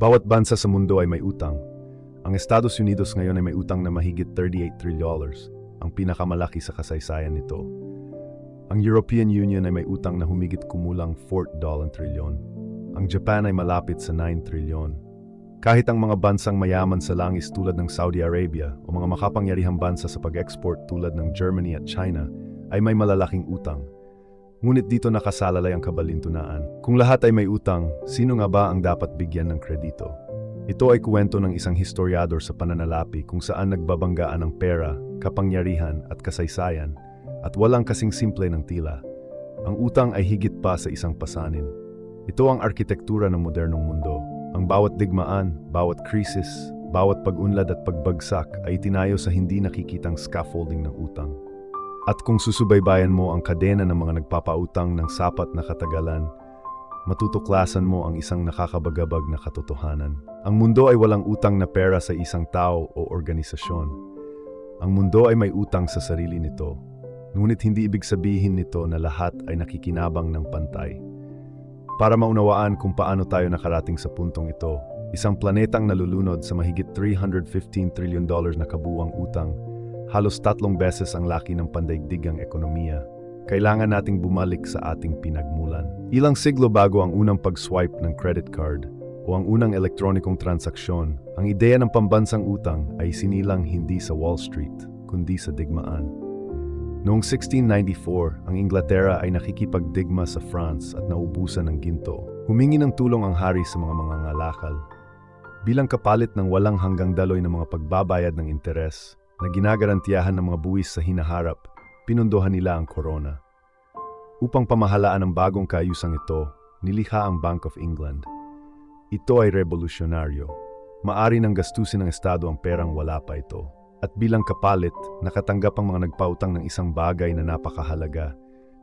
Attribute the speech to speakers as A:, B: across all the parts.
A: Bawat bansa sa mundo ay may utang. Ang Estados Unidos ngayon ay may utang na mahigit 38 trillion, ang pinakamalaki sa kasaysayan nito. Ang European Union ay may utang na humigit kumulang 4 trillion. Ang Japan ay malapit sa 9 trillion. Kahit ang mga bansang mayaman sa langis tulad ng Saudi Arabia o mga makapangyarihang bansa sa pag-export tulad ng Germany at China ay may malalaking utang. Ngunit dito nakasalalay ang kabalintunaan. Kung lahat ay may utang, sino nga ba ang dapat bigyan ng kredito? Ito ay kwento ng isang historiador sa pananalapi kung saan nagbabanggaan ang pera, kapangyarihan at kasaysayan at walang kasing simple ng tila. Ang utang ay higit pa sa isang pasanin. Ito ang arkitektura ng modernong mundo. Ang bawat digmaan, bawat krisis, bawat pag-unlad at pagbagsak ay tinayo sa hindi nakikitang scaffolding ng utang. At kung susubaybayan mo ang kadena ng mga nagpapautang ng sapat na katagalan, matutuklasan mo ang isang nakakabagabag na katotohanan. Ang mundo ay walang utang na pera sa isang tao o organisasyon. Ang mundo ay may utang sa sarili nito. Ngunit hindi ibig sabihin nito na lahat ay nakikinabang ng pantay. Para maunawaan kung paano tayo nakarating sa puntong ito, isang planetang nalulunod sa mahigit 315 trillion dollars na kabuwang utang, halos tatlong beses ang laki ng pandaigdigang ekonomiya, kailangan nating bumalik sa ating pinagmulan. Ilang siglo bago ang unang pag-swipe ng credit card o ang unang elektronikong transaksyon, ang ideya ng pambansang utang ay sinilang hindi sa Wall Street, kundi sa digmaan. Noong 1694, ang Inglaterra ay nakikipagdigma sa France at naubusan ng ginto. Humingi ng tulong ang hari sa mga mangangalakal. Bilang kapalit ng walang hanggang daloy ng mga pagbabayad ng interes na ginagarantiyahan ng mga buwis sa hinaharap, pinundohan nila ang korona. Upang pamahalaan ang bagong kaayusang ito, nilikha ang Bank of England. Ito ay revolusyonaryo. Maari nang gastusin ng Estado ang perang wala pa ito. At bilang kapalit, nakatanggap ang mga nagpautang ng isang bagay na napakahalaga.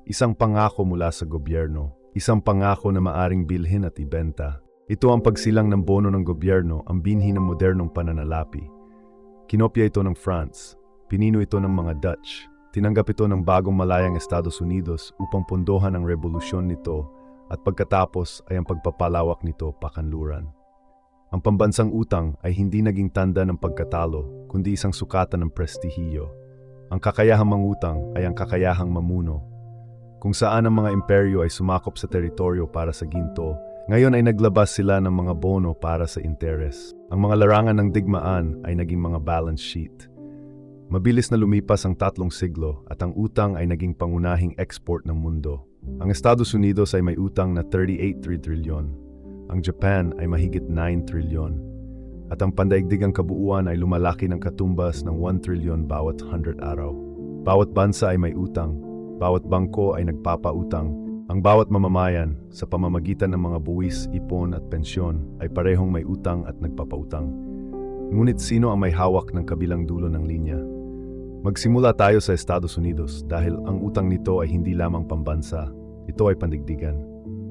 A: Isang pangako mula sa gobyerno. Isang pangako na maaring bilhin at ibenta. Ito ang pagsilang ng bono ng gobyerno, ang binhi ng modernong pananalapi. Kinopya ito ng France. Pinino ito ng mga Dutch. Tinanggap ito ng bagong malayang Estados Unidos upang pondohan ang revolusyon nito at pagkatapos ay ang pagpapalawak nito pakanluran. Ang pambansang utang ay hindi naging tanda ng pagkatalo, kundi isang sukatan ng prestihiyo. Ang kakayahang mangutang ay ang kakayahang mamuno. Kung saan ang mga imperyo ay sumakop sa teritoryo para sa ginto, ngayon ay naglabas sila ng mga bono para sa interes. Ang mga larangan ng digmaan ay naging mga balance sheet. Mabilis na lumipas ang tatlong siglo at ang utang ay naging pangunahing export ng mundo. Ang Estados Unidos ay may utang na 38 trilyon ang Japan ay mahigit 9 trilyon at ang pandaigdigang kabuuan ay lumalaki ng katumbas ng 1 trilyon bawat 100 araw. Bawat bansa ay may utang, bawat bangko ay nagpapautang, ang bawat mamamayan sa pamamagitan ng mga buwis, ipon at pensyon ay parehong may utang at nagpapautang. Ngunit sino ang may hawak ng kabilang dulo ng linya? Magsimula tayo sa Estados Unidos dahil ang utang nito ay hindi lamang pambansa, ito ay pandigdigan.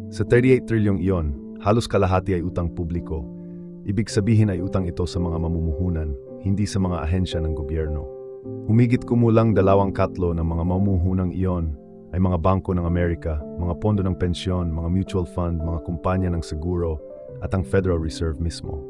A: Sa 38 trilyong iyon, halos kalahati ay utang publiko. Ibig sabihin ay utang ito sa mga mamumuhunan, hindi sa mga ahensya ng gobyerno. Humigit kumulang dalawang katlo ng mga mamumuhunang iyon ay mga bangko ng Amerika, mga pondo ng pensyon, mga mutual fund, mga kumpanya ng seguro, at ang Federal Reserve mismo.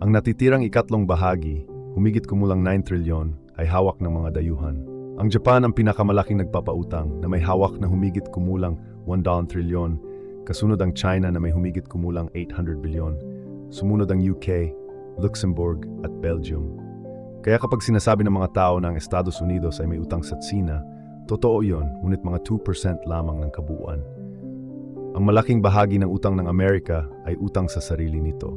A: Ang natitirang ikatlong bahagi, humigit kumulang 9 trilyon, ay hawak ng mga dayuhan. Ang Japan ang pinakamalaking nagpapautang na may hawak na humigit kumulang 1 trilyon Kasunod ang China na may humigit kumulang 800 bilyon. Sumunod ang UK, Luxembourg at Belgium. Kaya kapag sinasabi ng mga tao na ang Estados Unidos ay may utang sa Tsina, totoo yon, ngunit mga 2% lamang ng kabuuan. Ang malaking bahagi ng utang ng Amerika ay utang sa sarili nito.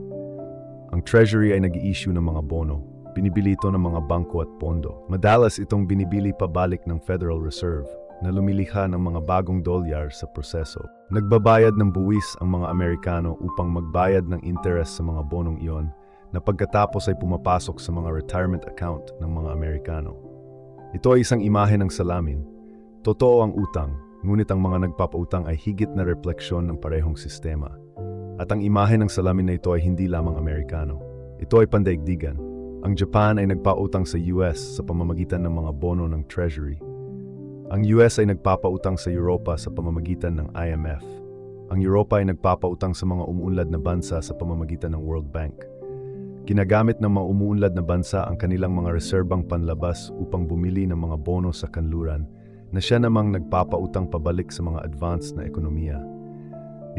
A: Ang Treasury ay nag-i-issue ng mga bono. Binibili ito ng mga bangko at pondo. Madalas itong binibili pabalik ng Federal Reserve na lumilikha ng mga bagong dolyar sa proseso. Nagbabayad ng buwis ang mga Amerikano upang magbayad ng interest sa mga bonong iyon na pagkatapos ay pumapasok sa mga retirement account ng mga Amerikano. Ito ay isang imahe ng salamin. Totoo ang utang, ngunit ang mga nagpapautang ay higit na refleksyon ng parehong sistema. At ang imahe ng salamin na ito ay hindi lamang Amerikano. Ito ay pandaigdigan. Ang Japan ay nagpautang sa US sa pamamagitan ng mga bono ng Treasury ang US ay nagpapautang sa Europa sa pamamagitan ng IMF. ang Europa ay nagpapautang sa mga umuunlad na bansa sa pamamagitan ng World Bank. Ginagamit ng mga umuunlad na bansa ang kanilang mga reserbang panlabas upang bumili ng mga bono sa kanluran na siya namang nagpapautang pabalik sa mga advanced na ekonomiya.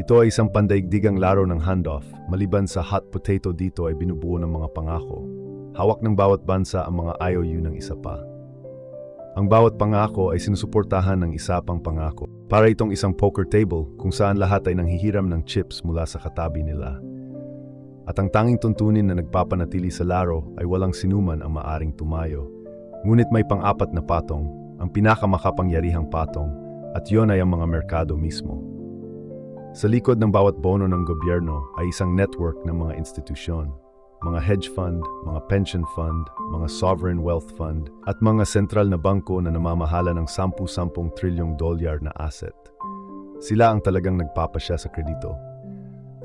A: Ito ay isang pandaigdigang laro ng handoff, maliban sa hot potato dito ay binubuo ng mga pangako. Hawak ng bawat bansa ang mga IOU ng isa pa. Ang bawat pangako ay sinusuportahan ng isa pang pangako. Para itong isang poker table kung saan lahat ay nanghihiram ng chips mula sa katabi nila. At ang tanging tuntunin na nagpapanatili sa laro ay walang sinuman ang maaring tumayo. Ngunit may pang-apat na patong, ang pinakamakapangyarihang patong, at yon ay ang mga merkado mismo. Sa likod ng bawat bono ng gobyerno ay isang network ng mga institusyon, mga hedge fund, mga pension fund, mga sovereign wealth fund, at mga sentral na bangko na namamahala ng 10-10 trilyong dolyar na asset. Sila ang talagang nagpapasya sa kredito.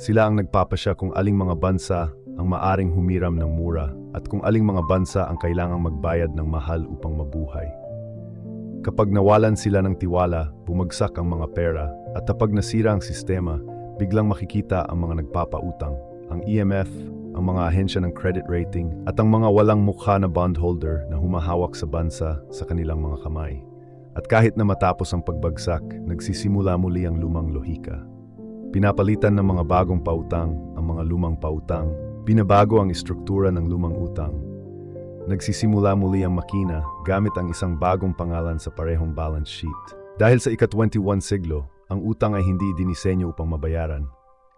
A: Sila ang nagpapasya kung aling mga bansa ang maaring humiram ng mura at kung aling mga bansa ang kailangang magbayad ng mahal upang mabuhay. Kapag nawalan sila ng tiwala, bumagsak ang mga pera at kapag nasira ang sistema, biglang makikita ang mga nagpapautang, ang IMF, ang mga ahensya ng credit rating at ang mga walang mukha na bondholder na humahawak sa bansa sa kanilang mga kamay. At kahit na matapos ang pagbagsak, nagsisimula muli ang lumang lohika. Pinapalitan ng mga bagong pautang ang mga lumang pautang. Binabago ang istruktura ng lumang utang. Nagsisimula muli ang makina gamit ang isang bagong pangalan sa parehong balance sheet. Dahil sa ika-21 siglo, ang utang ay hindi dinisenyo upang mabayaran.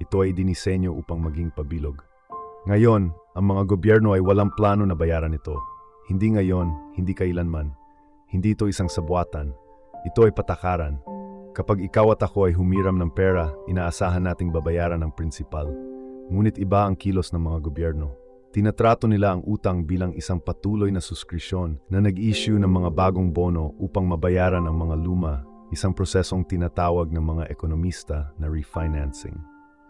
A: Ito ay dinisenyo upang maging pabilog. Ngayon, ang mga gobyerno ay walang plano na bayaran ito. Hindi ngayon, hindi kailanman. Hindi ito isang sabuatan. Ito ay patakaran Kapag ikaw at ako ay humiram ng pera, inaasahan nating babayaran ang prinsipal. Ngunit iba ang kilos ng mga gobyerno. Tinatrato nila ang utang bilang isang patuloy na suskrisyon na nag-issue ng mga bagong bono upang mabayaran ang mga luma, isang prosesong tinatawag ng mga ekonomista na refinancing.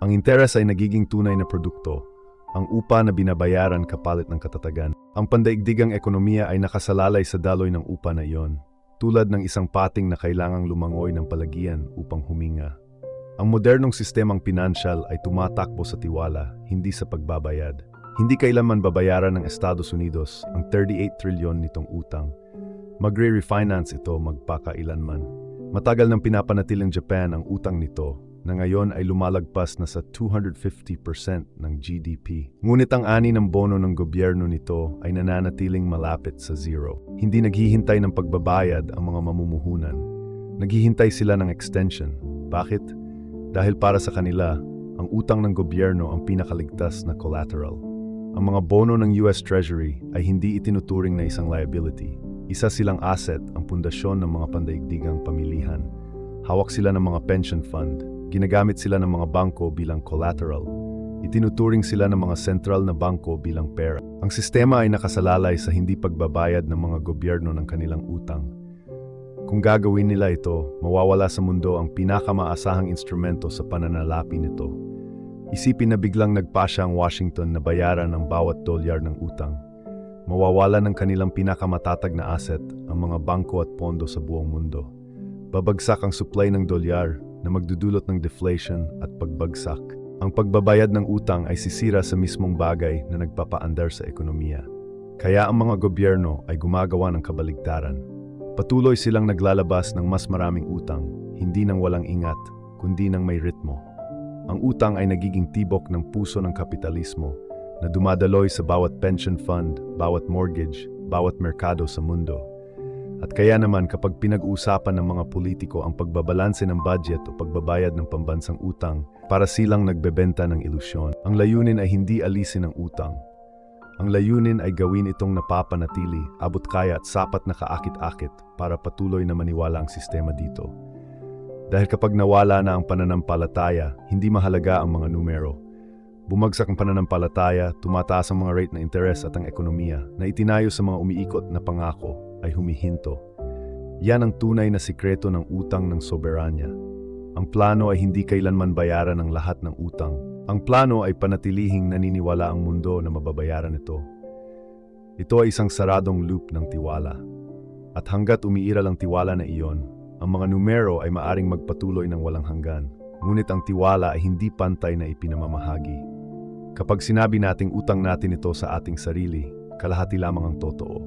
A: Ang interes ay nagiging tunay na produkto, ang upa na binabayaran kapalit ng katatagan. Ang pandaigdigang ekonomiya ay nakasalalay sa daloy ng upa na iyon, tulad ng isang pating na kailangang lumangoy ng palagyan upang huminga. Ang modernong sistemang pinansyal ay tumatakbo sa tiwala, hindi sa pagbabayad. Hindi kailanman babayaran ng Estados Unidos ang 38 trilyon nitong utang. Magre-refinance ito magpakailanman. Matagal nang pinapanatili ng Japan ang utang nito na ngayon ay lumalagpas na sa 250% ng GDP. Ngunit ang ani ng bono ng gobyerno nito ay nananatiling malapit sa zero. Hindi naghihintay ng pagbabayad ang mga mamumuhunan. Naghihintay sila ng extension. Bakit? Dahil para sa kanila, ang utang ng gobyerno ang pinakaligtas na collateral. Ang mga bono ng US Treasury ay hindi itinuturing na isang liability. Isa silang asset ang pundasyon ng mga pandaigdigang pamilihan. Hawak sila ng mga pension fund, Ginagamit sila ng mga bangko bilang collateral. Itinuturing sila ng mga sentral na bangko bilang pera. Ang sistema ay nakasalalay sa hindi pagbabayad ng mga gobyerno ng kanilang utang. Kung gagawin nila ito, mawawala sa mundo ang pinakamaasahang instrumento sa pananalapi nito. Isipin na biglang nagpasya ang Washington na bayaran ang bawat dolyar ng utang. Mawawala ng kanilang pinakamatatag na asset ang mga bangko at pondo sa buong mundo. Babagsak ang supply ng dolyar na magdudulot ng deflation at pagbagsak. Ang pagbabayad ng utang ay sisira sa mismong bagay na nagpapaandar sa ekonomiya. Kaya ang mga gobyerno ay gumagawa ng kabaligtaran. Patuloy silang naglalabas ng mas maraming utang, hindi ng walang ingat, kundi ng may ritmo. Ang utang ay nagiging tibok ng puso ng kapitalismo na dumadaloy sa bawat pension fund, bawat mortgage, bawat merkado sa mundo. At kaya naman kapag pinag-uusapan ng mga politiko ang pagbabalanse ng budget o pagbabayad ng pambansang utang, para silang nagbebenta ng ilusyon. Ang layunin ay hindi alisin ang utang. Ang layunin ay gawin itong napapanatili, abot kaya at sapat na kaakit-akit para patuloy na maniwala ang sistema dito. Dahil kapag nawala na ang pananampalataya, hindi mahalaga ang mga numero. Bumagsak ang pananampalataya, tumataas ang mga rate na interes at ang ekonomiya na itinayo sa mga umiikot na pangako ay humihinto. Yan ang tunay na sikreto ng utang ng soberanya. Ang plano ay hindi kailanman bayaran ang lahat ng utang. Ang plano ay panatilihing naniniwala ang mundo na mababayaran ito. Ito ay isang saradong loop ng tiwala. At hanggat umiiral ang tiwala na iyon, ang mga numero ay maaring magpatuloy ng walang hanggan. ngunit ang tiwala ay hindi pantay na ipinamamahagi. Kapag sinabi nating utang natin ito sa ating sarili, kalahati lamang ang totoo.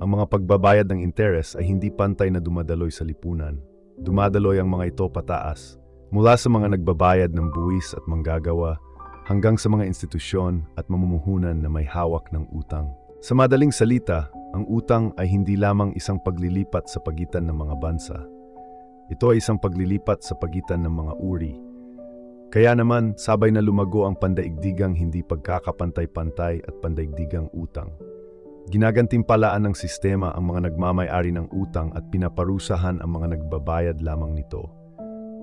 A: Ang mga pagbabayad ng interes ay hindi pantay na dumadaloy sa lipunan. Dumadaloy ang mga ito pataas, mula sa mga nagbabayad ng buwis at manggagawa hanggang sa mga institusyon at mamumuhunan na may hawak ng utang. Sa madaling salita, ang utang ay hindi lamang isang paglilipat sa pagitan ng mga bansa. Ito ay isang paglilipat sa pagitan ng mga uri. Kaya naman, sabay na lumago ang pandaigdigang hindi pagkakapantay-pantay at pandaigdigang utang. Ginagantimpalaan ng sistema ang mga nagmamay-ari ng utang at pinaparusahan ang mga nagbabayad lamang nito.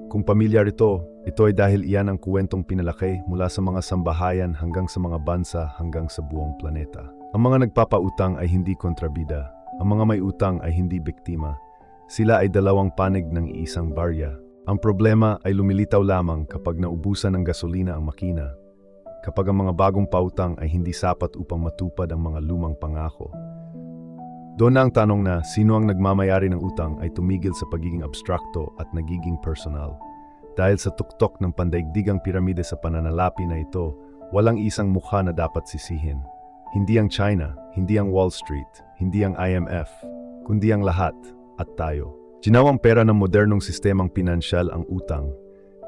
A: Kung pamilyar ito, ito ay dahil iyan ang kuwentong pinalaki mula sa mga sambahayan hanggang sa mga bansa hanggang sa buong planeta. Ang mga nagpapautang ay hindi kontrabida. Ang mga may utang ay hindi biktima. Sila ay dalawang panig ng iisang barya. Ang problema ay lumilitaw lamang kapag naubusan ng gasolina ang makina. Kapag ang mga bagong pautang ay hindi sapat upang matupad ang mga lumang pangako. Doon na ang tanong na sino ang nagmamayari ng utang ay tumigil sa pagiging abstrakto at nagiging personal. Dahil sa tuktok ng pandaigdigang piramide sa pananalapi na ito, walang isang mukha na dapat sisihin. Hindi ang China, hindi ang Wall Street, hindi ang IMF, kundi ang lahat at tayo. Ginawang pera ng modernong sistemang pinansyal ang utang.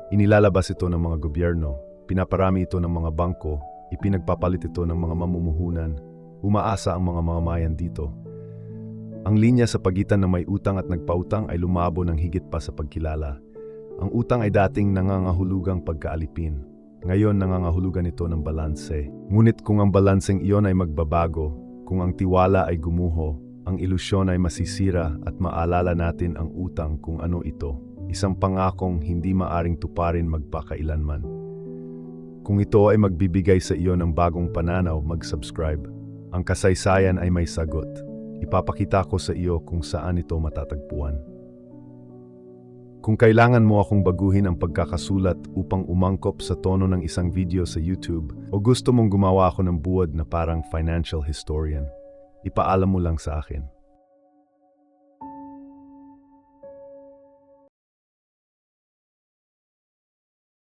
A: Inilalabas ito ng mga gobyerno, pinaparami ito ng mga bangko, ipinagpapalit ito ng mga mamumuhunan, umaasa ang mga mamamayan dito. Ang linya sa pagitan ng may utang at nagpautang ay lumabo ng higit pa sa pagkilala. Ang utang ay dating nangangahulugang pagkaalipin. Ngayon nangangahulugan ito ng balanse. Ngunit kung ang balanseng iyon ay magbabago, kung ang tiwala ay gumuho, ang ilusyon ay masisira at maalala natin ang utang kung ano ito. Isang pangakong hindi maaring tuparin magpakailanman. Kung ito ay magbibigay sa iyo ng bagong pananaw, mag-subscribe. Ang kasaysayan ay may sagot. Ipapakita ko sa iyo kung saan ito matatagpuan. Kung kailangan mo akong baguhin ang pagkakasulat upang umangkop sa tono ng isang video sa YouTube o gusto mong gumawa ako ng buod na parang financial historian, ipaalam mo lang sa akin.